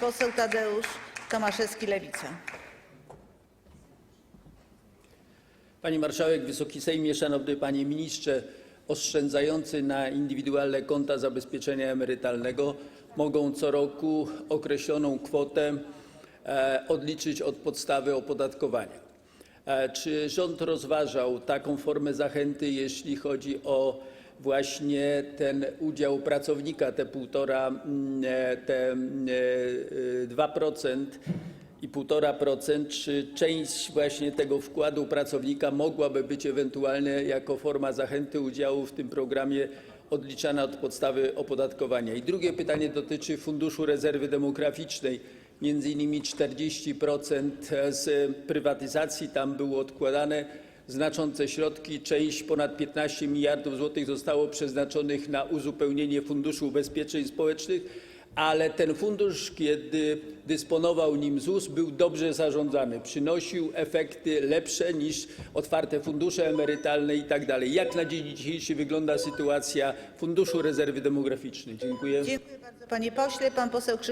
poseł Tadeusz Tomaszewski, Lewica. Pani Marszałek, Wysoki Sejmie, Szanowny Panie Ministrze! Oszczędzający na indywidualne konta zabezpieczenia emerytalnego mogą co roku określoną kwotę e, odliczyć od podstawy opodatkowania. E, Czy rząd rozważał taką formę zachęty, jeśli chodzi o właśnie ten udział pracownika, te 1,5, mm, e, mm, e, e, 2%? i 1,5%, czy część właśnie tego wkładu pracownika mogłaby być ewentualnie jako forma zachęty udziału w tym programie odliczana od podstawy opodatkowania. I drugie pytanie dotyczy Funduszu Rezerwy Demograficznej. Między innymi 40% z prywatyzacji tam było odkładane znaczące środki. Część ponad 15 miliardów złotych zostało przeznaczonych na uzupełnienie Funduszu Ubezpieczeń Społecznych ale ten fundusz, kiedy dysponował nim ZUS, był dobrze zarządzany, przynosił efekty lepsze niż otwarte fundusze emerytalne itd. Jak na dzień dzisiejszy wygląda sytuacja Funduszu Rezerwy Demograficznej? Dziękuję. Dziękuję bardzo, panie pośle. Pan poseł Krzysztof